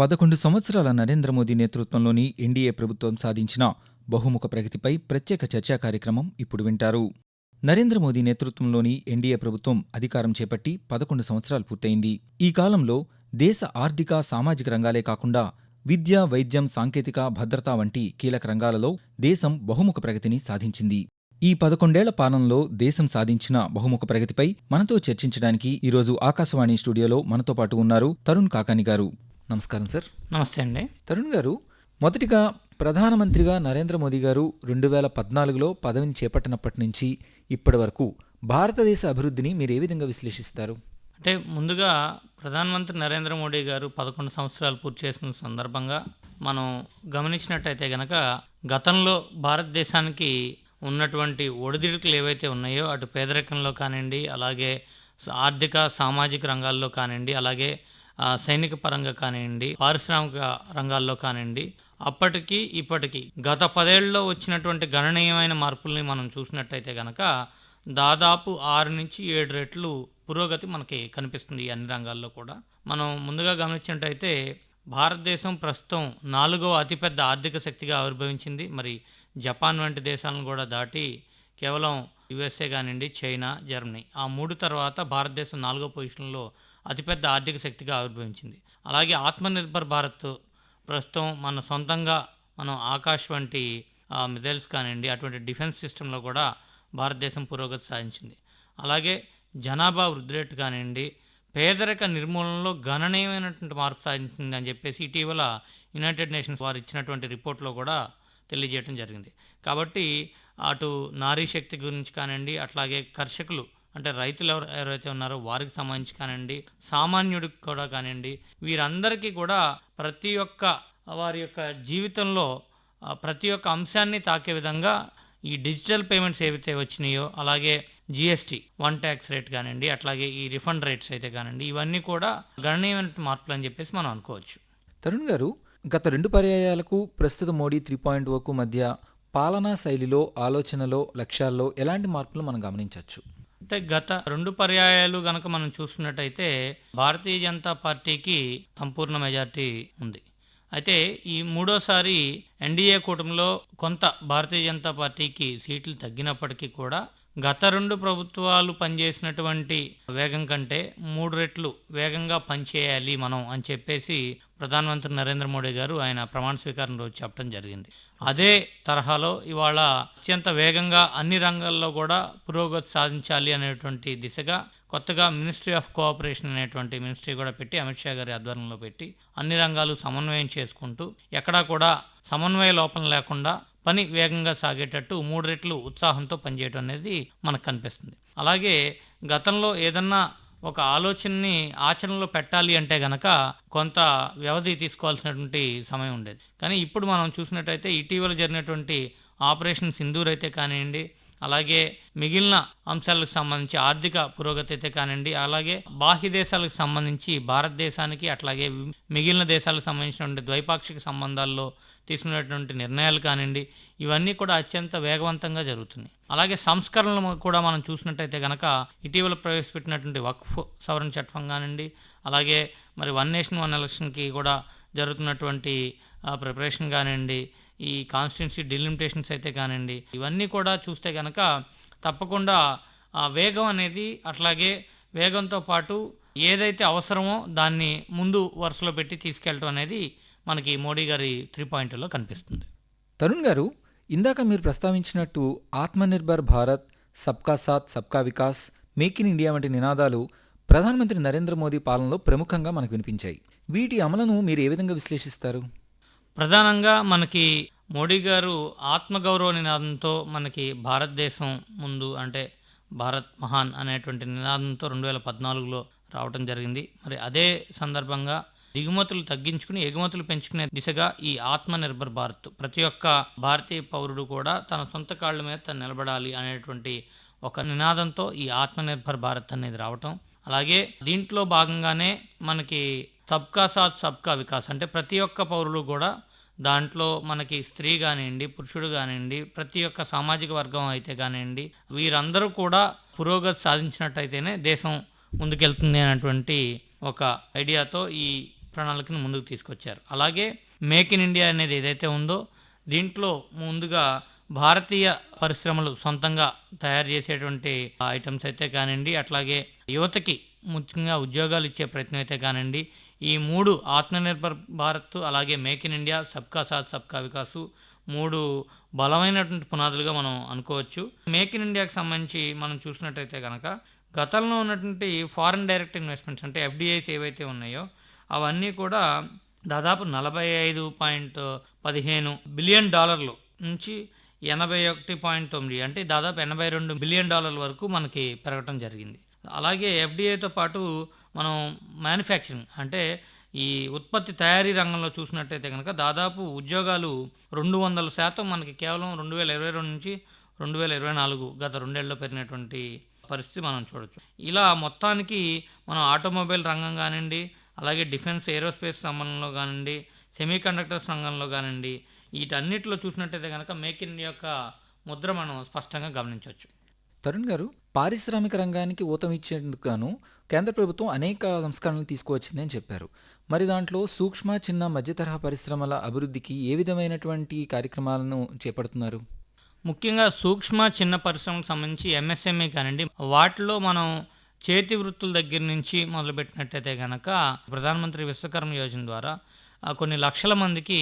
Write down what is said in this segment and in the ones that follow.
పదకొండు సంవత్సరాల నరేంద్ర మోదీ నేతృత్వంలోని ఎన్డీఏ ప్రభుత్వం సాధించిన బహుముఖ ప్రగతిపై ప్రత్యేక చర్చా కార్యక్రమం ఇప్పుడు వింటారు. నరేంద్ర మోదీ నేతృత్వంలోని ఎన్డీఏ ప్రభుత్వం అధికారం చేపట్టి పదకొండు సంవత్సరాలు పూర్తయింది. ఈ కాలంలో దేశ ఆర్థిక సామాజిక రంగాలే కాకుండా విద్య వైద్యం సాంకేతిక భద్రత వంటి కీలక రంగాలలో దేశం బహుముఖ ప్రగతిని సాధించింది. ఈ పదకొండేళ్ళ పాలనలో దేశం సాధించిన బహుముఖ ప్రగతిపై మనతో చర్చించడానికి ఈరోజు ఆకాశవాణి స్టూడియోలో మనతో పాటు ఉన్నారు తరుణ్ కాకాని గారు. నమస్కారం సార్. నమస్తే అండి. తరుణ్ గారు మొదటిగా ప్రధానమంత్రిగా నరేంద్ర మోదీ గారు రెండు వేల పద్నాలుగులో పదవిని చేపట్టినప్పటి నుంచి ఇప్పటి వరకు భారతదేశ అభివృద్ధిని మీరు ఏ విధంగా విశ్లేషిస్తారు? అంటే ముందుగా ప్రధానమంత్రి నరేంద్ర మోడీ గారు పదకొండు సంవత్సరాలు పూర్తి చేసిన సందర్భంగా మనం గమనించినట్టయితే గనక గతంలో భారతదేశానికి ఉన్నటువంటి ఒడిదుడుకులు ఏవైతే ఉన్నాయో అటు పేదరికంలో కానివ్వండి అలాగే ఆర్థిక సామాజిక రంగాల్లో కానివ్వండి అలాగే సైనిక పరంగా కానివ్వండి పారిశ్రామిక రంగాల్లో కానివ్వండి అప్పటికి ఇప్పటికి గత పదేళ్ళలో వచ్చినటువంటి గణనీయమైన మార్పుల్ని మనం చూసినట్టయితే కనుక దాదాపు ఆరు నుంచి ఏడు రెట్లు పురోగతి మనకి కనిపిస్తుంది అన్ని రంగాల్లో కూడా. మనం ముందుగా గమనించినట్టయితే భారతదేశం ప్రస్తుతం నాలుగవ అతిపెద్ద ఆర్థిక శక్తిగా ఆవిర్భవించింది. మరి జపాన్ వంటి దేశాలను కూడా దాటి కేవలం యుఎస్ఏ కానివ్వండి చైనా జర్మనీ. ఆ మూడు తర్వాత భారతదేశం నాలుగో పొజిషన్లో అతిపెద్ద ఆర్థిక శక్తిగా ఆవిర్భవించింది. అలాగే ఆత్మనిర్భర్ భారత్ ప్రస్తుతం మన సొంతంగా మనం ఆకాశ్ వంటి మిజైల్స్ కానివ్వండి అటువంటి డిఫెన్స్ సిస్టంలో కూడా భారతదేశం పురోగతి సాధించింది. అలాగే జనాభా వృద్ధి రేటు కానివ్వండి పేదరిక నిర్మూలనలో గణనీయమైనటువంటి మార్పు సాధించింది అని చెప్పేసి ఇటీవల యునైటెడ్ నేషన్స్ వారు ఇచ్చినటువంటి రిపోర్ట్లో కూడా తెలియజేయడం జరిగింది. కాబట్టి అటు నారీ శక్తి గురించి కానివ్వండి అట్లాగే కర్షకులు అంటే రైతులు ఎవరు ఎవరైతే ఉన్నారో వారికి సంబంధించి కానివ్వండి సామాన్యుడికి కూడా కానివ్వండి వీరందరికీ కూడా ప్రతి ఒక్క వారి యొక్క జీవితంలో ప్రతి ఒక్క అంశాన్ని తాకే విధంగా ఈ డిజిటల్ పేమెంట్స్ ఏవైతే వచ్చినాయో అలాగే జిఎస్టీ వన్ ట్యాక్స్ రేట్ కానివ్వండి అట్లాగే ఈ రిఫండ్ రేట్స్ అయితే కానివ్వండి ఇవన్నీ కూడా గణనీయమైన మార్పులు అని చెప్పేసి మనం అనుకోవచ్చు. తరుణ్ గారు గత రెండు పర్యాయాలకు ప్రస్తుత మోడీ త్రీ పాయింట్ ఓకు మధ్య పాలనా శైలిలో ఆలోచనలో లక్ష్యాల్లో ఎలాంటి మార్పులు మనం గమనించవచ్చు? అంటే గత రెండు పర్యాయాలు గనక మనం చూస్తున్నట్టయితే భారతీయ జనతా పార్టీకి సంపూర్ణ మెజార్టీ ఉంది. అయితే ఈ మూడోసారి ఎన్డీఏ కూటమిలో కొంత భారతీయ జనతా పార్టీకి సీట్లు తగ్గినప్పటికీ కూడా గత రెండు ప్రభుత్వాలు పనిచేసినటువంటి వేగం కంటే మూడు రెట్లు వేగంగా పనిచేయాలి మనం అని చెప్పేసి ప్రధానమంత్రి నరేంద్ర మోడీ గారు ఆయన ప్రమాణ స్వీకారం రోజు చెప్పడం జరిగింది. అదే తరహాలో ఇవాళ అత్యంత వేగంగా అన్ని రంగాల్లో కూడా పురోగతి సాధించాలి అనేటువంటి దిశగా కొత్తగా మినిస్ట్రీ ఆఫ్ కోఆపరేషన్ అనేటువంటి మినిస్ట్రీ కూడా పెట్టి అమిత్ షా గారి ఆధ్వర్యంలో పెట్టి అన్ని రంగాలు సమన్వయం చేసుకుంటూ ఎక్కడా కూడా సమన్వయ లోపం లేకుండా పని వేగంగా సాగేటట్టు మూడు రెట్లు ఉత్సాహంతో పనిచేయడం అనేది మనకు కనిపిస్తుంది. అలాగే గతంలో ఏదన్నా ఒక ఆలోచనని ఆచరణలో పెట్టాలి అంటే గనక కొంత వ్యవధి తీసుకోవాల్సినటువంటి సమయం ఉండేది. కానీ ఇప్పుడు మనం చూసినట్టయితే ఇటీవల జరిగినటువంటి ఆపరేషన్ సింధూర్ అయితే కానివ్వండి అలాగే మిగిలిన అంశాలకు సంబంధించి ఆర్థిక పురోగతి అయితే కానివ్వండి అలాగే బాహ్య దేశాలకు సంబంధించి భారతదేశానికి అట్లాగే మిగిలిన దేశాలకు సంబంధించినటువంటి ద్వైపాక్షిక సంబంధాల్లో తీసుకునేటువంటి నిర్ణయాలు కానివ్వండి ఇవన్నీ కూడా అత్యంత వేగవంతంగా జరుగుతున్నాయి. అలాగే సంస్కరణలు కూడా మనం చూసినట్టయితే కనుక ఇటీవల ప్రవేశపెట్టినటువంటి వక్ఫ్ సవరణ చట్టం కానివ్వండి అలాగే మరి వన్ నేషన్ వన్ ఎలక్షన్కి కూడా జరుగుతున్నటువంటి ప్రిపరేషన్ కానివ్వండి ఈ కాన్స్టిట్యున్సీ డిలిమిటేషన్స్ అయితే కానివ్వండి ఇవన్నీ కూడా చూస్తే కనుక తప్పకుండా ఆ వేగం అనేది అట్లాగే వేగంతో పాటు ఏదైతే అవసరమో దాన్ని ముందు వరుసలో పెట్టి తీసుకెళ్ళటం అనేది మనకి మోడీ గారి త్రీ పాయింట్లో కనిపిస్తుంది. తరుణ్ గారు ఇందాక మీరు ప్రస్తావించినట్టు ఆత్మనిర్భర్ భారత్ సబ్కా సాత్ సబ్కా వికాస్ మేక్ ఇన్ ఇండియా వంటి నినాదాలు ప్రధానమంత్రి నరేంద్ర మోదీ పాలనలో ప్రముఖంగా మనకు వినిపించాయి. వీటి అమలును మీరు ఏ విధంగా విశ్లేషిస్తారు? ప్రధానంగా మనకి మోడీ గారు ఆత్మగౌరవ నినాదంతో మనకి భారతదేశం ముందు అంటే భారత్ మహాన్ అనేటువంటి నినాదంతో రెండు వేల పద్నాలుగులో రావటం జరిగింది. మరి అదే సందర్భంగా దిగుమతులు తగ్గించుకుని ఎగుమతులు పెంచుకునే దిశగా ఈ ఆత్మనిర్భర్ భారత్. ప్రతి ఒక్క భారతీయ పౌరుడు కూడా తన సొంత కాళ్ళ మీద తను నిలబడాలి అనేటువంటి ఒక నినాదంతో ఈ ఆత్మనిర్భర్ భారత్ అనేది రావటం. అలాగే దీంట్లో భాగంగానే మనకి సబ్కా సాత్ సబ్కా వికాస్ అంటే ప్రతి ఒక్క పౌరులు కూడా దాంట్లో మనకి స్త్రీ కానివ్వండి పురుషుడు కానివ్వండి ప్రతి ఒక్క సామాజిక వర్గం అయితే కానివ్వండి వీరందరూ కూడా పురోగతి సాధించినట్టయితేనే దేశం ముందుకెళ్తుంది అనేటువంటి ఒక ఐడియాతో ఈ ప్రణాళికను ముందుకు తీసుకొచ్చారు. అలాగే మేక్ ఇన్ ఇండియా అనేది ఏదైతే ఉందో దీంట్లో ముందుగా భారతీయ పరిశ్రమలు సొంతంగా తయారు చేసేటువంటి ఐటమ్స్ అయితే కానివ్వండి అట్లాగే యువతకి ముఖ్యంగా ఉద్యోగాలు ఇచ్చే ప్రయత్నం అయితే కానివ్వండి ఈ మూడు ఆత్మనిర్భర్ భారత్ అలాగే మేక్ ఇన్ ఇండియా సబ్కా సాత్ సబ్కా వికాసు మూడు బలమైనటువంటి పునాదులుగా మనం అనుకోవచ్చు. మేక్ ఇన్ ఇండియాకి సంబంధించి మనం చూసినట్టయితే కనుక గతంలో ఉన్నటువంటి ఫారిన్ డైరెక్ట్ ఇన్వెస్ట్మెంట్స్ అంటే ఎఫ్డిఐస్ ఏవైతే ఉన్నాయో అవన్నీ కూడా దాదాపు నలభై ఐదు పాయింట్ పదిహేను బిలియన్ డాలర్లు నుంచి ఎనభై ఒకటి పాయింట్ తొమ్మిది అంటే దాదాపు ఎనభై రెండు బిలియన్ డాలర్ల వరకు మనకి పెరగటం జరిగింది. అలాగే ఎఫ్డిఐతో పాటు మనం మ్యానుఫ్యాక్చరింగ్ అంటే ఈ ఉత్పత్తి తయారీ రంగంలో చూసినట్టయితే కనుక దాదాపు ఉద్యోగాలు రెండు వందల శాతం మనకి కేవలం రెండు వేల ఇరవై రెండు నుంచి రెండు వేల ఇరవై నాలుగు గత రెండేళ్ళలో పెరిగినటువంటి పరిస్థితి మనం చూడొచ్చు. ఇలా మొత్తానికి మనం ఆటోమొబైల్ రంగం కానివ్వండి అలాగే డిఫెన్స్ ఏరోస్పేస్ సంబంధంలో కానివ్వండి సెమీ కండక్టర్స్ రంగంలో కానివ్వండి వీటన్నిటిలో చూసినట్టయితే కనుక మేక్ ఇన్ యొక్క ముద్ర మనం స్పష్టంగా గమనించవచ్చు. తరుణ్ గారు పారిశ్రామిక రంగానికి ఊతం ఇచ్చేందుకు గాను కేంద్ర ప్రభుత్వం అనేక సంస్కరణలు తీసుకువచ్చిందని చెప్పారు. మరి దాంట్లో సూక్ష్మ చిన్న మధ్య తరహా పరిశ్రమల అభివృద్ధికి ఏ విధమైనటువంటి కార్యక్రమాలను చేపడుతున్నారు? ముఖ్యంగా సూక్ష్మ చిన్న పరిశ్రమలకు సంబంధించి ఎంఎస్ఎంఈ కానివ్వండి వాటిలో మనం చేతి వృత్తుల దగ్గర నుంచి మొదలుపెట్టినట్టయితే కనుక ప్రధానమంత్రి విశ్వకర్మ యోజన ద్వారా కొన్ని లక్షల మందికి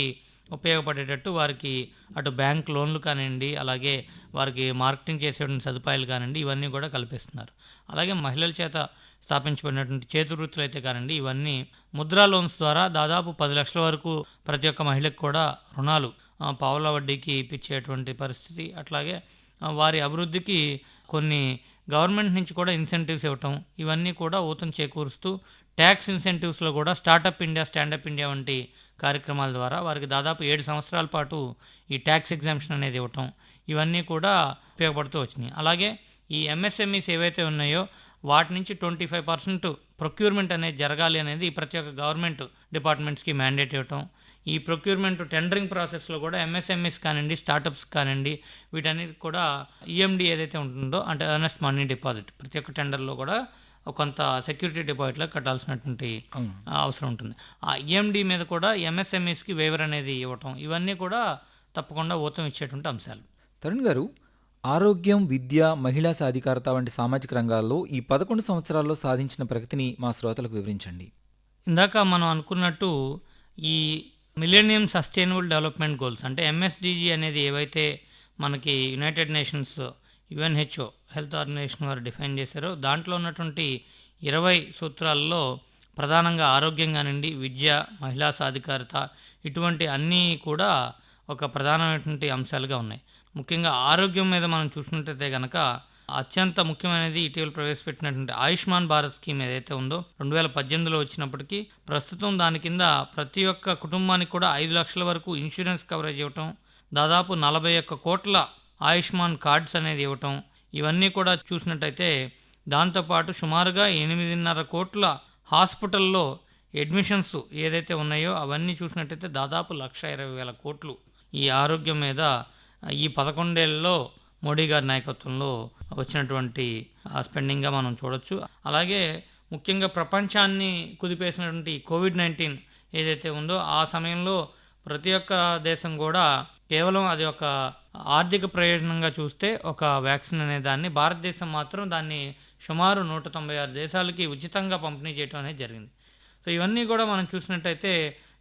ఉపయోగపడేటట్టు వారికి అటు బ్యాంక్ లోన్లు కానివ్వండి అలాగే వారికి మార్కెటింగ్ చేసేటువంటి సదుపాయాలు కానివ్వండి ఇవన్నీ కూడా కల్పిస్తున్నారు. అలాగే మహిళల చేత స్థాపించబడినటువంటి చేతి వృత్తులు అయితే కానివ్వండి ఇవన్నీ ముద్రా లోన్స్ ద్వారా దాదాపు పది లక్షల వరకు ప్రతి ఒక్క మహిళకు కూడా రుణాలు పావుల వడ్డీకి ఇప్పించేటువంటి పరిస్థితి. అట్లాగే వారి అభివృద్ధికి కొన్ని గవర్నమెంట్ నుంచి కూడా ఇన్సెంటివ్స్ ఇవ్వటం ఇవన్నీ కూడా ఊతం చేకూరుస్తూ ట్యాక్స్ ఇన్సెంటివ్స్లో కూడా స్టార్టప్ ఇండియా స్టాండప్ ఇండియా వంటి కార్యక్రమాల ద్వారా వారికి దాదాపు ఏడు సంవత్సరాల పాటు ఈ ట్యాక్స్ ఎగ్జామ్షన్ అనేది ఇవ్వటం ఇవన్నీ కూడా ఉపయోగపడుతూ వచ్చినాయి. అలాగే ఈ ఎంఎస్ఎంఈస్ ఏవైతే ఉన్నాయో వాటి నుంచి ట్వంటీ ఫైవ్ పర్సెంట్ ప్రొక్యూర్మెంట్ అనేది జరగాలి అనేది ప్రతి ఒక్క గవర్నమెంట్ డిపార్ట్మెంట్స్కి మ్యాండేట్ ఇవ్వటం ఈ ప్రొక్యూర్మెంట్ టెండరింగ్ ప్రాసెస్లో కూడా ఎంఎస్ఎంఎస్ కానివ్వండి స్టార్టప్స్ కానివ్వండి వీటన్నిటి కూడా ఈఎండి ఏదైతే ఉంటుందో అంటే అర్నెస్ట్ మనీ డిపాజిట్ ప్రతి ఒక్క టెండర్లో కూడా కొంత సెక్యూరిటీ డిపాజిట్లో కట్టాల్సినటువంటి అవసరం ఉంటుంది. ఆ ఈఎండి మీద కూడా ఎంఎస్ఎంఈస్కి వేవర్ అనేది ఇవ్వటం ఇవన్నీ కూడా తప్పకుండా ఊతం ఇచ్చేటువంటి అంశాలు. తరుణ్ గారు ఆరోగ్యం విద్య మహిళా సాధికారత వంటి సామాజిక రంగాల్లో ఈ పదకొండు సంవత్సరాల్లో సాధించిన ప్రగతిని మా శ్రోతలకు వివరించండి. ఇందాక మనం అనుకున్నట్టు ఈ మిలేనియం సస్టైనబుల్ డెవలప్మెంట్ గోల్స్ అంటే ఎంఎస్డిజి అనేది ఏవైతే మనకి United Nations UNHO health organisation వారు డిఫైన్ చేశారో దాంట్లో ఉన్నటువంటి ఇరవై సూత్రాల్లో ప్రధానంగా ఆరోగ్యం కానివ్వండి విద్య మహిళా సాధికారత ఇటువంటి అన్నీ కూడా ఒక ప్రధానమైనటువంటి అంశాలుగా ఉన్నాయి. ముఖ్యంగా ఆరోగ్యం మీద మనం చూసినట్టయితే కనుక అత్యంత ముఖ్యమైనది ఇటీవల ప్రవేశపెట్టినటువంటి ఆయుష్మాన్ భారత్ స్కీమ్ ఏదైతే ఉందో రెండు వేల పద్దెనిమిదిలో వచ్చినప్పటికీ ప్రస్తుతం దాని కింద ప్రతి ఒక్క కుటుంబానికి కూడా ఐదు లక్షల వరకు ఇన్సూరెన్స్ కవరేజ్ ఇవ్వటం దాదాపు నలభై ఒక్క కోట్ల ఆయుష్మాన్ కార్డ్స్ అనేది ఇవ్వటం ఇవన్నీ కూడా చూసినట్టయితే దాంతోపాటు సుమారుగా ఎనిమిదిన్నర కోట్ల హాస్పిటల్లో అడ్మిషన్స్ ఏదైతే ఉన్నాయో అవన్నీ చూసినట్టయితే దాదాపు లక్ష ఇరవై వేల కోట్లు ఈ ఆరోగ్యం మీద ఈ పదకొండేళ్ళలో మోడీ గారి నాయకత్వంలో వచ్చినటువంటి స్పెండింగ్గా మనం చూడొచ్చు. అలాగే ముఖ్యంగా ప్రపంచాన్ని కుదిపేసినటువంటి కోవిడ్ నైన్టీన్ ఏదైతే ఉందో ఆ సమయంలో ప్రతి ఒక్క దేశం కూడా కేవలం అది ఒక ఆర్థిక ప్రయోజనంగా చూస్తే ఒక వ్యాక్సిన్ అనే దాన్ని భారతదేశం మాత్రం దాన్ని సుమారు నూట తొంభై ఆరు దేశాలకి ఉచితంగా పంపిణీ చేయడం అనేది జరిగింది. సో ఇవన్నీ కూడా మనం చూసినట్టయితే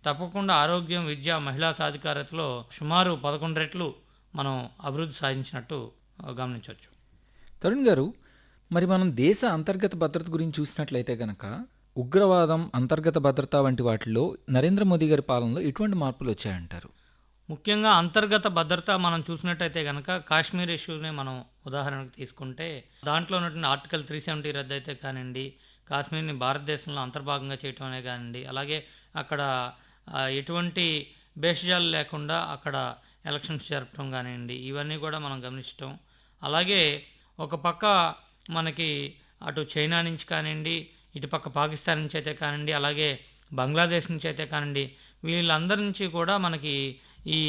తప్పకుండా ఆరోగ్యం విద్య మహిళా సాధికారతలో సుమారు పదకొండు రెట్లు మనం అభివృద్ధి సాధించినట్టు గమనించవచ్చు. తరుణ్ గారు మరి మనం దేశ అంతర్గత భద్రత గురించి చూసినట్లయితే గనక ఉగ్రవాదం అంతర్గత భద్రత వంటి వాటిల్లో నరేంద్ర మోదీ గారి పాలనలో ఎటువంటి మార్పులు వచ్చాయంటారు? ముఖ్యంగా అంతర్గత భద్రత మనం చూసినట్టయితే కనుక కాశ్మీర్ ఇష్యూని మనం ఉదాహరణకు తీసుకుంటే దాంట్లో ఉన్నటువంటి ఆర్టికల్ త్రీ సెవెంటీ రద్దు అయితే కానివ్వండి కాశ్మీర్ని భారతదేశంలో అంతర్భాగంగా చేయటం అనే కానివ్వండి అలాగే అక్కడ ఎటువంటి భేషజాలు లేకుండా అక్కడ ఎలక్షన్స్ జరపడం కానివ్వండి ఇవన్నీ కూడా మనం గమనించటం. అలాగే ఒక పక్క మనకి అటు చైనా నుంచి కానివ్వండి ఇటు పక్క పాకిస్తాన్ నుంచి అయితే కానివ్వండి అలాగే బంగ్లాదేశ్ నుంచి అయితే కానివ్వండి వీళ్ళందరి నుంచి కూడా మనకి ఈ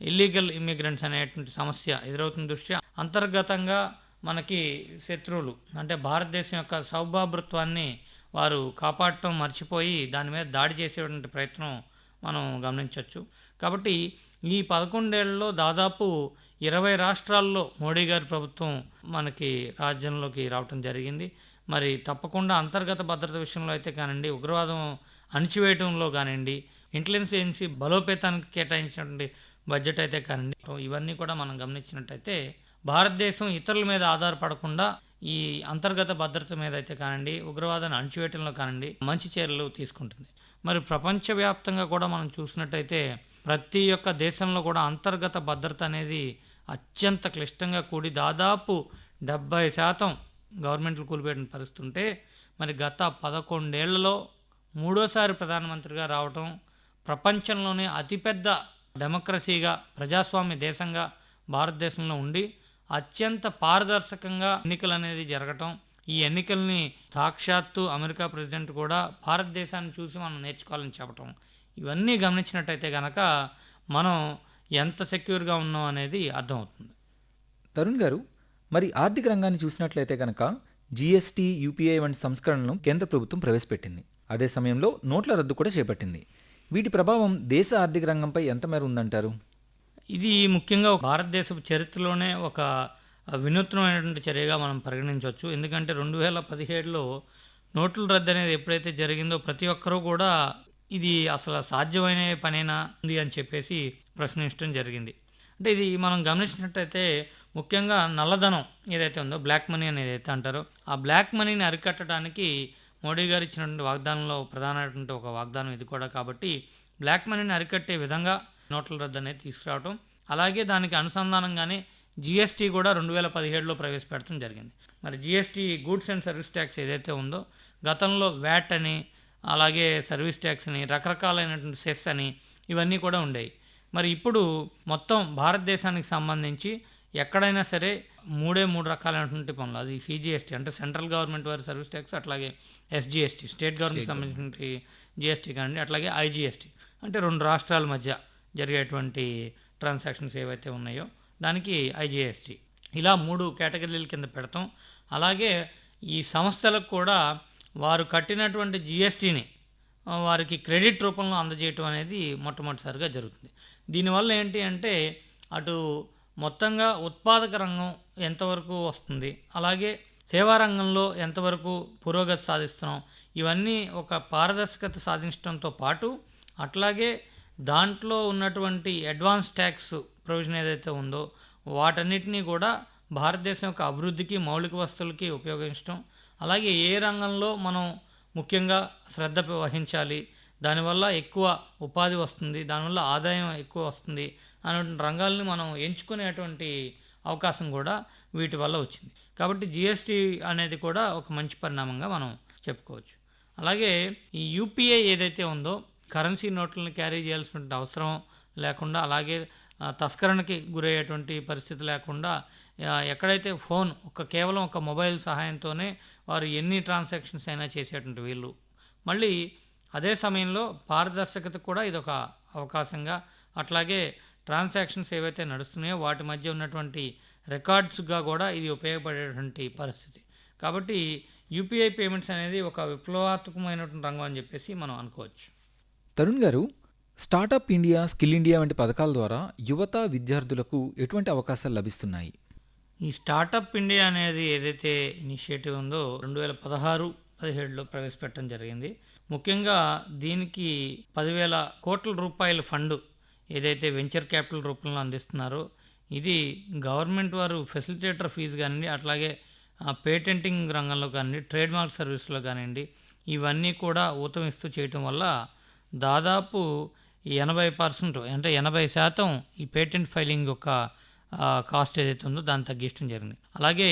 ఇల్లీగల్ ఇమ్మిగ్రెంట్స్ అనేటువంటి సమస్య ఎదురవుతున్న దృష్ట్యా అంతర్గతంగా మనకి శత్రువులు అంటే భారతదేశం యొక్క సౌభాభృత్వాన్ని వారు కాపాడటం మర్చిపోయి దాని మీద దాడి చేసేటువంటి ప్రయత్నం మనం గమనించవచ్చు. కాబట్టి ఈ పదకొండేళ్ళలో దాదాపు ఇరవై రాష్ట్రాల్లో మోడీ గారి ప్రభుత్వం మనకి రాజ్యంలోకి రావటం జరిగింది. మరి తప్పకుండా అంతర్గత భద్రత విషయంలో అయితే కానివ్వండి ఉగ్రవాదం అణిచివేయటంలో కానివ్వండి ఇంటెలిజెన్స్ ఏజెన్సీ బలోపేతానికి కేటాయించినటువంటి బడ్జెట్ అయితే కానివ్వండి ఇవన్నీ కూడా మనం గమనించినట్టయితే భారతదేశం ఇతరుల మీద ఆధారపడకుండా ఈ అంతర్గత భద్రత మీద అయితే కానివ్వండి ఉగ్రవాదాన్ని అణిచివేయటంలో కానివ్వండి మంచి చర్యలు తీసుకుంటుంది. మరి ప్రపంచవ్యాప్తంగా కూడా మనం చూసినట్టయితే ప్రతి ఒక్క దేశంలో కూడా అంతర్గత భద్రత అనేది అత్యంత క్లిష్టంగా కూడి దాదాపు డెబ్బై శాతం గవర్నమెంట్లు కూలిపోయిన పరిస్థితి ఉంటే మరి గత పదకొండేళ్ళలో మూడోసారి ప్రధానమంత్రిగా రావటం ప్రపంచంలోనే అతిపెద్ద డెమోక్రసీగా ప్రజాస్వామ్య దేశంగా భారతదేశంలో ఉండి అత్యంత పారదర్శకంగా ఎన్నికలు అనేది జరగటం ఈ ఎన్నికల్ని సాక్షాత్తు అమెరికా ప్రెసిడెంట్ కూడా భారతదేశాన్ని చూసి మనం నేర్చుకోవాలని చెప్పటం. ఇవన్నీ గమనించినట్టయితే కనుక మనం ఎంత సెక్యూర్గా ఉన్నాం అనేది అర్థమవుతుంది. తరుణ్ గారు మరి ఆర్థిక రంగాన్ని చూసినట్లయితే కనుక జీఎస్టీ యూపీఐ వంటి సంస్కరణలను కేంద్ర ప్రభుత్వం ప్రవేశపెట్టింది. అదే సమయంలో నోట్ల రద్దు కూడా చేపట్టింది. వీటి ప్రభావం దేశ ఆర్థిక రంగంపై ఎంత మేర ఉందంటారు? ఇది ముఖ్యంగా భారతదేశ చరిత్రలోనే ఒక వినూత్నమైనటువంటి చర్యగా మనం పరిగణించవచ్చు. ఎందుకంటే రెండు వేల పదిహేడులో నోట్ల రద్దు అనేది ఎప్పుడైతే జరిగిందో ప్రతి ఒక్కరూ కూడా ఇది అసలు సాధ్యమైన పనేనా ఉంది అని చెప్పేసి ప్రశ్నించడం జరిగింది. అంటే ఇది మనం గమనించినట్టయితే ముఖ్యంగా నల్లధనం ఏదైతే ఉందో బ్లాక్ మనీ అనేది అయితే అంటారో ఆ బ్లాక్ మనీని అరికట్టడానికి మోడీ గారు ఇచ్చినటువంటి వాగ్దానంలో ప్రధానమైనటువంటి ఒక వాగ్దానం ఇది కూడా కాబట్టి బ్లాక్ మనీని అరికట్టే విధంగా నోట్ల రద్దు అనేది తీసుకురావటం అలాగే దానికి అనుసంధానంగానే జిఎస్టీ కూడా రెండు వేల పదిహేడులో ప్రవేశపెట్టడం జరిగింది. మరి GST goods and service tax ఏదైతే ఉందో గతంలో వ్యాట్ అని అలాగే సర్వీస్ ట్యాక్స్ అని రకరకాలైనటువంటి సెస్ అని ఇవన్నీ కూడా ఉండేవి మరి ఇప్పుడు మొత్తం భారతదేశానికి సంబంధించి ఎక్కడైనా సరే మూడే మూడు రకాలైనటువంటి పనులు. అది సిజిఎస్టీ అంటే సెంట్రల్ గవర్నమెంట్ వారి సర్వీస్ ట్యాక్స్ అట్లాగే ఎస్జిఎస్టీ స్టేట్ గవర్నమెంట్ సంబంధించిన జిఎస్టీ కానివ్వండి అట్లాగే ఐజిఎస్టీ అంటే రెండు రాష్ట్రాల మధ్య జరిగేటువంటి ట్రాన్సాక్షన్స్ ఏవైతే ఉన్నాయో దానికి ఐజిఎస్టీ ఇలా మూడు కేటగిరీల కింద పెడతాం. అలాగే ఈ సంస్థలకు కూడా వారు కట్టినటువంటి జిఎస్టీని వారికి క్రెడిట్ రూపంలో అందజేయటం అనేది మొట్టమొదటిసారిగా జరుగుతుంది. దీనివల్ల ఏంటి అంటే అటు మొత్తంగా ఉత్పాదక రంగం ఎంతవరకు వస్తుంది అలాగే సేవా రంగంలో ఎంతవరకు పురోగతి సాధిస్తున్నాం ఇవన్నీ ఒక పారదర్శకత సాధించడంతో పాటు అట్లాగే దాంట్లో ఉన్నటువంటి అడ్వాన్స్ ట్యాక్స్ ప్రొవిజన్ ఏదైతే ఉందో వాటన్నిటినీ కూడా భారతదేశం యొక్క అభివృద్ధికి మౌలిక వస్తువులకి ఉపయోగించడం అలాగే ఏ రంగంలో మనం ముఖ్యంగా శ్రద్ధ వహించాలి దానివల్ల ఎక్కువ ఉపాధి వస్తుంది దానివల్ల ఆదాయం ఎక్కువ వస్తుంది అనేటువంటి రంగాల్ని మనం ఎంచుకునేటువంటి అవకాశం కూడా వీటి వల్ల వచ్చింది. కాబట్టి జిఎస్టీ అనేది కూడా ఒక మంచి పరిణామంగా మనం చెప్పుకోవచ్చు. అలాగే ఈ యూపీఐ ఏదైతే ఉందో కరెన్సీ నోట్లను క్యారీ చేయాల్సిన అవసరం లేకుండా అలాగే తస్కరణకి గురయ్యేటువంటి పరిస్థితి లేకుండా ఎక్కడైతే ఫోన్ ఒక కేవలం ఒక మొబైల్ సహాయంతోనే వారు ఎన్ని ట్రాన్సాక్షన్స్ అయినా చేసేటువంటి వీళ్ళు. మళ్ళీ అదే సమయంలో పారదర్శకత కూడా ఇది ఒక అవకాశంగా అట్లాగే ట్రాన్సాక్షన్స్ ఏవైతే నడుస్తున్నాయో వాటి మధ్య ఉన్నటువంటి రికార్డ్స్గా కూడా ఇది ఉపయోగపడేటువంటి పరిస్థితి. కాబట్టి యూపీఐ పేమెంట్స్ అనేది ఒక విప్లవాత్మకమైనటువంటి రంగం అని చెప్పేసి మనం అనుకోవచ్చు. తరుణ్ గారు స్టార్టప్ ఇండియా స్కిల్ ఇండియా వంటి పథకాల ద్వారా యువత విద్యార్థులకు ఎటువంటి అవకాశాలు లభిస్తున్నాయి? ఈ స్టార్టప్ ఇండియా అనేది ఏదైతే ఇనిషియేటివ్ ఉందో రెండు వేల పదహారు పదిహేడులో ప్రవేశపెట్టడం జరిగింది. ముఖ్యంగా దీనికి పదివేల కోట్ల రూపాయల ఫండ్ ఏదైతే వెంచర్ క్యాపిటల్ రూపంలో అందిస్తున్నారో ఇది గవర్నమెంట్ వారు ఫెసిలిటేటర్ ఫీజు కానివ్వండి అట్లాగే పేటెంటింగ్ రంగంలో కానివ్వండి ట్రేడ్ మార్క్ సర్వీస్లో కానివ్వండి ఇవన్నీ కూడా ఊతమిస్తూ చేయటం వల్ల దాదాపు ఎనభై పర్సెంట్ అంటే ఎనభై శాతం ఈ పేటెంట్ ఫైలింగ్ యొక్క కాస్ట్ ఏదైతే ఉందో దాన్ని తగ్గించడం జరిగింది. అలాగే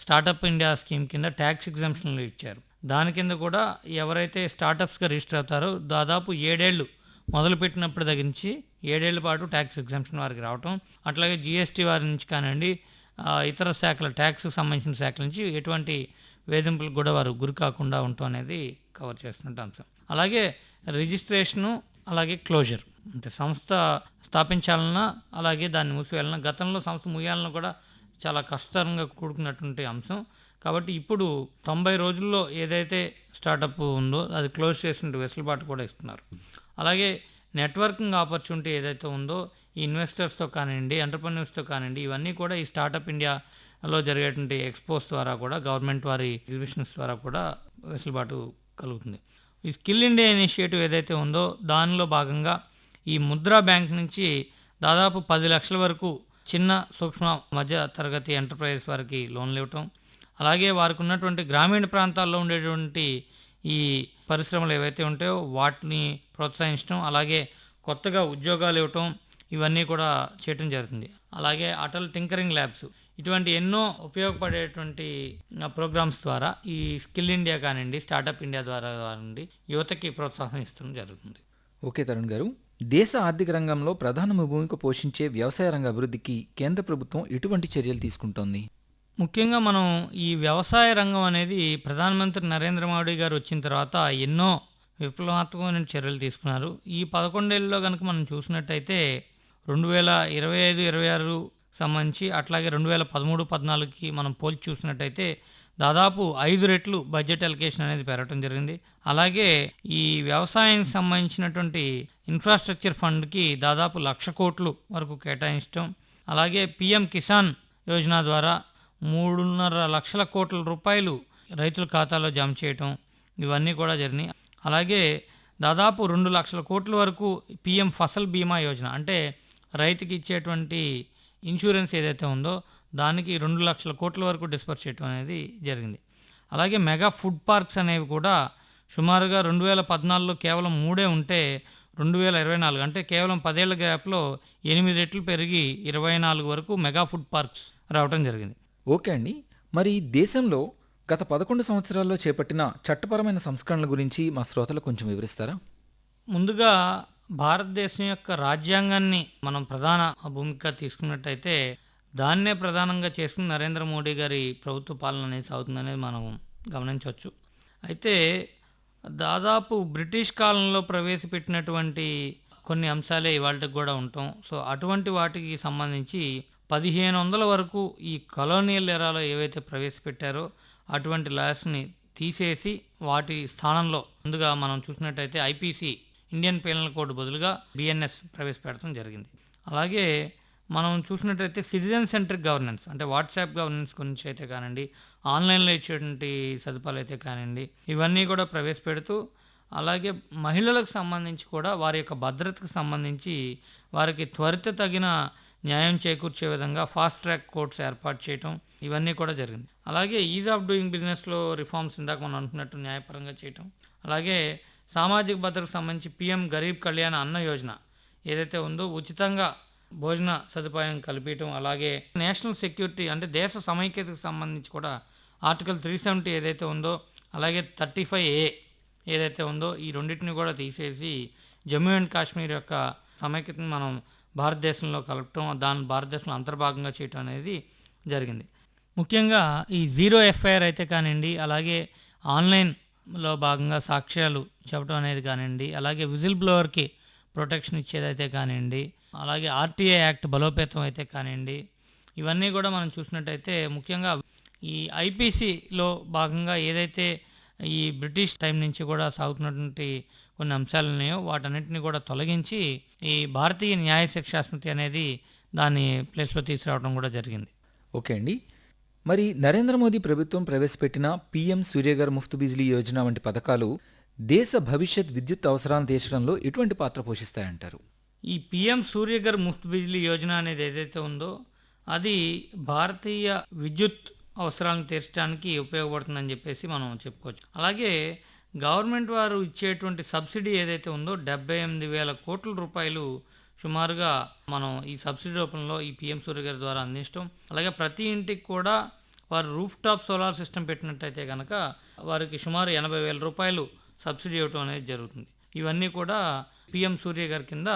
స్టార్టప్ ఇండియా స్కీమ్ కింద ట్యాక్స్ ఎగ్జామ్షన్లు ఇచ్చారు. దాని కింద కూడా ఎవరైతే స్టార్టప్స్గా రిజిస్టర్ అవుతారో దాదాపు ఏడేళ్ళు మొదలుపెట్టినప్పుడు దగ్గర నుంచి ఏడేళ్ళ పాటు ట్యాక్స్ ఎగ్జామ్షన్ వారికి రావటం అట్లాగే జిఎస్టీ వారి నుంచి కానివ్వండి ఇతర శాఖల ట్యాక్స్కి సంబంధించిన శాఖల నుంచి ఎటువంటి వేధింపులకు కూడా వారు గురి కాకుండా ఉండటం అనేది కవర్ చేస్తున్నట్టు అంశం. అలాగే రిజిస్ట్రేషను అలాగే క్లోజర్ అంటే సంస్థ స్థాపించాలన్నా అలాగే దాన్ని మూసివేయాలన్నా గతంలో సంస్థ ముయ్యాలన్నా కూడా చాలా కష్టతరంగా కూడుకున్నటువంటి అంశం. కాబట్టి ఇప్పుడు తొంభై రోజుల్లో ఏదైతే స్టార్టప్ ఉందో అది క్లోజ్ చేసిన వెసులుబాటు కూడా ఇస్తున్నారు. అలాగే నెట్వర్కింగ్ ఆపర్చునిటీ ఏదైతే ఉందో ఈ ఇన్వెస్టర్స్తో కానివ్వండి ఎంటర్ప్రెన్యూర్స్తో కానివ్వండి ఇవన్నీ కూడా ఈ స్టార్టప్ ఇండియాలో జరిగేటువంటి ఎక్స్పోస్ ద్వారా కూడా గవర్నమెంట్ వారి ఎగ్జిబిషన్స్ ద్వారా కూడా వెసులుబాటు కలుగుతుంది. ఈ స్కిల్ ఇండియా ఇనిషియేటివ్ ఏదైతే ఉందో దానిలో భాగంగా ఈ ముద్రా బ్యాంక్ నుంచి దాదాపు పది లక్షల వరకు చిన్న సూక్ష్మ మధ్య తరగతి ఎంటర్ప్రైజెస్ వారికి లోన్లు ఇవ్వటం అలాగే వారికి ఉన్నటువంటి గ్రామీణ ప్రాంతాల్లో ఉండేటువంటి ఈ పరిశ్రమలు ఏవైతే ఉంటాయో వాటిని ప్రోత్సహించడం అలాగే కొత్తగా ఉద్యోగాలు ఇవ్వటం ఇవన్నీ కూడా చేయటం జరుగుతుంది. అలాగే అటల్ టింకరింగ్ ల్యాబ్స్ ఇటువంటి ఎన్నో ఉపయోగపడేటువంటి ప్రోగ్రామ్స్ ద్వారా ఈ స్కిల్ ఇండియా కానివ్వండి స్టార్టప్ ఇండియా ద్వారా కానివ్వండి యువతకి ప్రోత్సాహం ఇస్తడం జరుగుతుంది. ఓకే తరుణ్ గారు. దేశ ఆర్థిక రంగంలో ప్రధాన భూమిక పోషించే వ్యవసాయ రంగ అభివృద్ధికి కేంద్ర ప్రభుత్వం ఎటువంటి చర్యలు తీసుకుంటోంది? ముఖ్యంగా మనం ఈ వ్యవసాయ రంగం అనేది ప్రధానమంత్రి నరేంద్ర మోడీ గారు వచ్చిన తర్వాత ఎన్నో విప్లవాత్మకమైన చర్యలు తీసుకున్నారు. ఈ పదకొండేళ్ళలో కనుక మనం చూసినట్టయితే రెండు వేల ఇరవై ఐదు ఇరవై ఆరు సంబంధించి అట్లాగే రెండు వేల పదమూడు పద్నాలుగుకి మనం పోల్చి చూసినట్టయితే దాదాపు ఐదు రెట్లు బడ్జెట్ అలికేషన్ అనేది పెరగడం జరిగింది. అలాగే ఈ వ్యవసాయానికి సంబంధించినటువంటి ఇన్ఫ్రాస్ట్రక్చర్ ఫండ్కి దాదాపు లక్ష కోట్లు వరకు కేటాయించడం అలాగే పిఎం కిసాన్ యోజన ద్వారా మూడున్నర లక్షల కోట్ల రూపాయలు రైతుల ఖాతాలో జమ చేయటం ఇవన్నీ కూడా జరిగినాయి. అలాగే దాదాపు రెండు లక్షల కోట్ల వరకు పిఎం ఫసల్ బీమా యోజన అంటే రైతుకి ఇచ్చేటువంటి ఇన్సూరెన్స్ ఏదైతే ఉందో దానికి రెండు లక్షల కోట్ల వరకు డిస్పర్స్ చేయడం అనేది జరిగింది. అలాగే మెగా ఫుడ్ పార్క్స్ అనేవి కూడా సుమారుగా రెండు వేల పద్నాలుగులో కేవలం మూడే ఉంటే రెండు వేల ఇరవై నాలుగు అంటే కేవలం పదేళ్ళ గ్యాప్లో ఎనిమిది రెట్లు పెరిగి ఇరవై నాలుగు వరకు మెగా ఫుడ్ పార్క్స్ రావడం జరిగింది. ఓకే అండి. మరి దేశంలో గత పదకొండు సంవత్సరాల్లో చేపట్టిన చట్టపరమైన సంస్కరణల గురించి మా శ్రోతలు కొంచెం వివరిస్తారా? ముందుగా భారతదేశం యొక్క రాజ్యాంగాన్ని మనం ప్రధాన భూమిక తీసుకున్నట్టయితే దాన్నే ప్రధానంగా చేసుకుని నరేంద్ర మోడీ గారి ప్రభుత్వ పాలన అనేది సాగుతుందనేది మనం గమనించవచ్చు. అయితే దాదాపు బ్రిటిష్ కాలంలో ప్రవేశపెట్టినటువంటి కొన్ని అంశాలే ఇవాళకి కూడా ఉంటాం. సో అటువంటి వాటికి సంబంధించి పదిహేను వందల వరకు ఈ కలోనియల్ ఎరాలో ఏవైతే ప్రవేశపెట్టారో అటువంటి లాస్ని తీసేసి వాటి స్థానంలో ముందుగా మనం చూసినట్టయితే ఐపీసీ ఇండియన్ పీనల్ కోడ్ బదులుగా బిఎన్ఎస్ ప్రవేశపెట్టడం జరిగింది. అలాగే మనం చూసినట్టయితే సిటిజన్ సెంట్రిక్ గవర్నెన్స్ అంటే వాట్సాప్ గవర్నెన్స్ గురించి అయితే కానివ్వండి ఆన్లైన్లో ఇచ్చేటువంటి సదుపాయాలు అయితే కానివ్వండి ఇవన్నీ కూడా ప్రవేశపెడుతూ అలాగే మహిళలకు సంబంధించి కూడా వారి యొక్క భద్రతకు సంబంధించి వారికి త్వరిత తగిన న్యాయం చేకూర్చే విధంగా ఫాస్ట్ ట్రాక్ కోర్ట్స్ ఏర్పాటు చేయటం ఇవన్నీ కూడా జరిగింది. అలాగే ఈజ్ ఆఫ్ డూయింగ్ బిజినెస్లో రిఫార్మ్స్ ఇందాక మనం అనుకున్నట్టు న్యాయపరంగా చేయటం అలాగే సామాజిక భద్రతకు సంబంధించి పిఎం గరీబ్ కళ్యాణ అన్న యోజన ఏదైతే ఉందో ఉచితంగా భోజన సదుపాయం కల్పించడం అలాగే నేషనల్ సెక్యూరిటీ అంటే దేశ సమైక్యతకు సంబంధించి కూడా ఆర్టికల్ త్రీ సెవెంటీ ఏదైతే ఉందో అలాగే థర్టీ ఫైవ్ ఏ ఏదైతే ఉందో ఈ రెండింటిని కూడా తీసేసి జమ్మూ అండ్ కాశ్మీర్ యొక్క సమైక్యతను మనం భారతదేశంలో కలపటం దాని భారతదేశంలో అంతర్భాగంగా చేయటం అనేది జరిగింది. ముఖ్యంగా ఈ జీరో ఎఫ్ఐఆర్ అయితే కానివ్వండి అలాగే ఆన్లైన్లో భాగంగా సాక్ష్యాలు చెప్పడం అనేది కానివ్వండి అలాగే విజిల్ బ్లోవర్కి ప్రొటెక్షన్ ఇచ్చేదైతే కానివ్వండి అలాగే ఆర్టీఐ యాక్ట్ బలోపేతం అయితే కానివ్వండి ఇవన్నీ కూడా మనం చూసినట్టయితే ముఖ్యంగా ఈ ఐపీసీలో భాగంగా ఏదైతే ఈ బ్రిటిష్ టైం నుంచి కూడా సాగుతున్నటువంటి కొన్ని అంశాలు ఉన్నాయో వాటన్నిటిని కూడా తొలగించి ఈ భారతీయ న్యాయ శిక్షా స్మృతి అనేది దాన్ని ప్లేస్లో తీసుకురావడం కూడా జరిగింది. ఓకే అండి. మరి నరేంద్ర మోదీ ప్రభుత్వం ప్రవేశపెట్టిన పీఎం సూర్యగర్ ముఫ్తు బిజ్లీ యోజన వంటి పథకాలు దేశ భవిష్యత్ విద్యుత్ అవసరాలను తీర్చడంలో ఎటువంటి పాత్ర పోషిస్తాయంటారు? ఈ పిఎం సూర్యగర్ ముఫ్త్ బిజ్లీ యోజన అనేది ఏదైతే ఉందో అది భారతీయ విద్యుత్ అవసరాలను తీర్చడానికి ఉపయోగపడుతుందని చెప్పేసి మనం చెప్పుకోవచ్చు. అలాగే గవర్నమెంట్ వారు ఇచ్చేటువంటి సబ్సిడీ ఏదైతే ఉందో డెబ్బై ఎనిమిది వేల కోట్ల రూపాయలు సుమారుగా మనం ఈ సబ్సిడీ రూపంలో ఈ పిఎం సూర్యగర్ ద్వారా అందించడం అలాగే ప్రతి ఇంటికి కూడా వారు రూఫ్ టాప్ సోలార్ సిస్టమ్ పెట్టినట్టయితే కనుక వారికి సుమారు ఎనభై వేల రూపాయలు సబ్సిడీ ఇవ్వటం అనేది జరుగుతుంది. ఇవన్నీ కూడా పిఎం సూర్య గారి కింద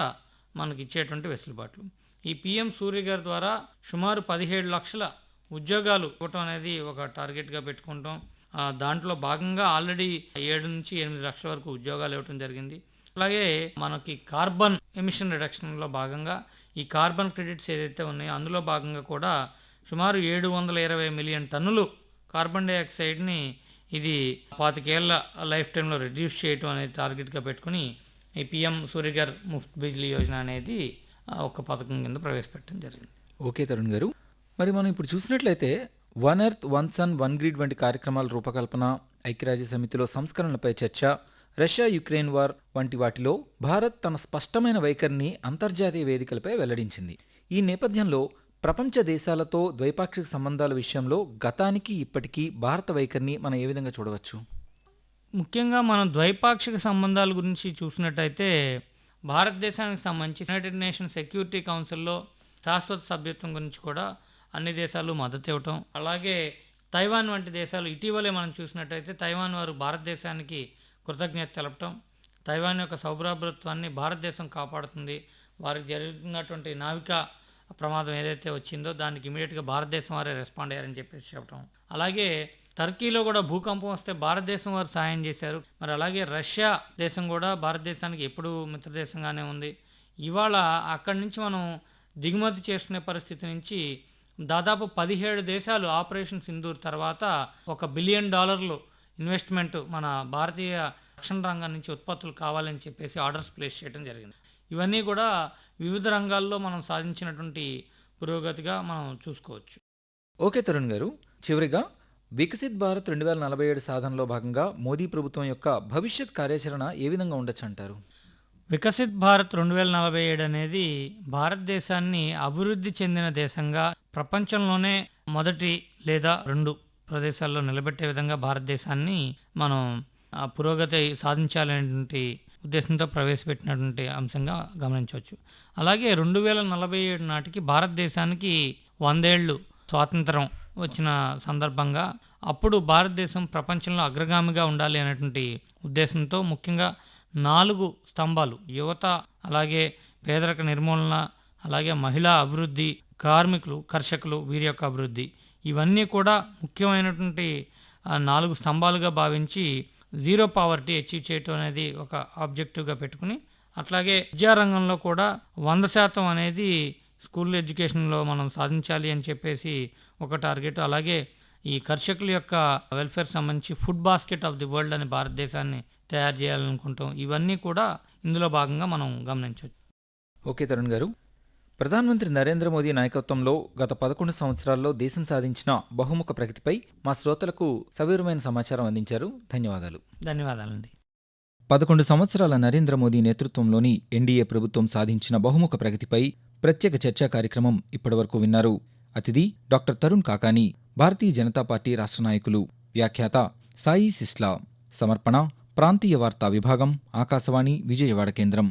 మనకి ఇచ్చేటువంటి వెసులుబాట్లు. ఈ పిఎం సూర్య గారి ద్వారా సుమారు పదిహేడు లక్షల ఉద్యోగాలు ఇవ్వటం అనేది ఒక టార్గెట్గా పెట్టుకుంటాం. ఆ, దాంట్లో భాగంగా ఆల్రెడీ ఏడు నుంచి ఎనిమిది లక్షల వరకు ఉద్యోగాలు ఇవ్వటం జరిగింది. అలాగే మనకి కార్బన్ ఎమిషన్ రిడక్షన్లో భాగంగా ఈ కార్బన్ క్రెడిట్స్ ఏదైతే ఉన్నాయో అందులో భాగంగా కూడా సుమారు ఏడు వందల ఇరవై మిలియన్ టన్నులు కార్బన్ డైఆక్సైడ్ని ఇది పాతికేళ్ళ లైఫ్ టైంలో రెడ్యూస్ చేయటం అనేది టార్గెట్గా పెట్టుకుని ఈ పిఎం సూర్యగర్ ముఫ్త్ బిజ్లీ యోజన అనేది ఒక పథకం కింద ప్రవేశపెట్టడం జరిగింది. ఓకే తరుణ్ గారు. మరి మనం ఇప్పుడు చూసినట్లయితే one earth one sun one grid వంటి కార్యక్రమాల రూపకల్పన ఐక్యరాజ్య సమితిలో సంస్కరణలపై చర్చ రష్యా యుక్రెయిన్ వార్ వంటి వాటిలో భారత్ తన స్పష్టమైన వైఖరిని అంతర్జాతీయ వేదికలపై వెల్లడించింది. ఈ నేపథ్యంలో ప్రపంచ దేశాలతో ద్వైపాక్షిక సంబంధాల విషయంలో గతానికి ఇప్పటికీ భారత వైఖరిని మనం ఏ విధంగా చూడవచ్చు? ముఖ్యంగా మనం ద్వైపాక్షిక సంబంధాల గురించి చూసినట్టయితే భారతదేశానికి సంబంధించి యునైటెడ్ నేషన్ సెక్యూరిటీ కౌన్సిల్లో శాశ్వత సభ్యత్వం గురించి కూడా అన్ని దేశాలు మద్దతు ఇవ్వటం అలాగే తైవాన్ వంటి దేశాలు ఇటీవలే మనం చూసినట్టయితే తైవాన్ వారు భారతదేశానికి కృతజ్ఞత తెలపటం తైవాన్ యొక్క సౌభ్రాభృత్వాన్ని భారతదేశం కాపాడుతుంది. వారికి జరుగుతున్నటువంటి నావికా ప్రమాదం ఏదైతే వచ్చిందో దానికి ఇమీడియట్గా భారతదేశం వారే రెస్పాండ్ అయ్యారని చెప్పేసి చెప్పడం అలాగే టర్కీలో కూడా భూకంపం వస్తే భారతదేశం వారు సాయం చేశారు. మరి అలాగే రష్యా దేశం కూడా భారతదేశానికి ఎప్పుడు మిత్రదేశంగానే ఉంది. ఇవాళ అక్కడి నుంచి మనం దిగుమతి చేసుకునే పరిస్థితి నుంచి దాదాపు పదిహేడు దేశాలు ఆపరేషన్ సింధూర్ తర్వాత ఒక బిలియన్ డాలర్లు ఇన్వెస్ట్మెంట్ మన భారతీయ రక్షణ రంగం నుంచి ఉత్పత్తులు కావాలని చెప్పేసి ఆర్డర్స్ ప్లేస్ చేయడం జరిగింది. ఇవన్నీ కూడా వివిధ రంగాల్లో మనం సాధించినటువంటి పురోగతిగా మనం చూసుకోవచ్చు. ఓకే తరుణ్ గారు చివరిగా వికసిత్ భారత్ రెండు వేల నలభై ఏడు సాధనలో భాగంగా మోదీ ప్రభుత్వం యొక్క భవిష్యత్ కార్యాచరణ ఏ విధంగా ఉండొచ్చు అంటారు? వికసిత్ భారత్ రెండు వేల నలభై ఏడు అనేది భారతదేశాన్ని అభివృద్ధి చెందిన దేశంగా ప్రపంచంలోనే మొదటి లేదా రెండు ప్రదేశాల్లో నిలబెట్టే విధంగా భారతదేశాన్ని మనం పురోగతి సాధించాలనేటువంటి ఉద్దేశంతో ప్రవేశపెట్టినటువంటి అంశంగా గమనించవచ్చు. అలాగే రెండు వేల నలభై ఏడు నాటికి భారతదేశానికి వందేళ్ళు స్వాతంత్రం వచ్చిన సందర్భంగా అప్పుడు భారతదేశం ప్రపంచంలో అగ్రగామిగా ఉండాలి అనేటువంటి ఉద్దేశంతో ముఖ్యంగా నాలుగు స్తంభాలు యువత అలాగే పేదరిక నిర్మూలన అలాగే మహిళా అభివృద్ధి కార్మికులు కర్షకులు వీరి యొక్క అభివృద్ధి. ఇవన్నీ కూడా ముఖ్యమైనటువంటి నాలుగు స్తంభాలుగా భావించి జీరో పావర్టీ అచీవ్ చేయటం అనేది ఒక ఆబ్జెక్టివ్గా పెట్టుకుని అట్లాగే విద్యారంగంలో కూడా వంద శాతం అనేది స్కూల్ ఎడ్యుకేషన్లో మనం సాధించాలి అని చెప్పేసి ఒక టార్గెట్. అలాగే ఈ కర్షకుల యొక్క వెల్ఫేర్ సంబంధించి food basket of the world అనే భారతదేశాన్ని తయారు చేయాలనుకుంటాం. ఇవన్నీ కూడా ఇందులో భాగంగా మనం గమనించవచ్చు. ఓకే తరుణ్ గారు. ప్రధానమంత్రి నరేంద్ర మోదీ నాయకత్వంలో గత పదకొండు సంవత్సరాల్లో దేశం సాధించిన బహుముఖ ప్రగతిపై మా శ్రోతలకు సవివరమైన సమాచారం అందించారు. ధన్యవాదాలు. ధన్యవాదాలండి. పదకొండు సంవత్సరాల నరేంద్ర మోదీ నేతృత్వంలోని ఎన్డీఏ ప్రభుత్వం సాధించిన బహుముఖ ప్రగతిపై ప్రత్యేక చర్చా కార్యక్రమం ఇప్పటివరకు విన్నారు. అతిథి డాక్టర్ తరుణ్ కాకాని భారతీయ జనతా పార్టీ రాష్ట్ర నాయకులు. వ్యాఖ్యాత సాయి సిస్లా. సమర్పణ ప్రాంతీయ వార్తా విభాగం ఆకాశవాణి విజయవాడ కేంద్రం.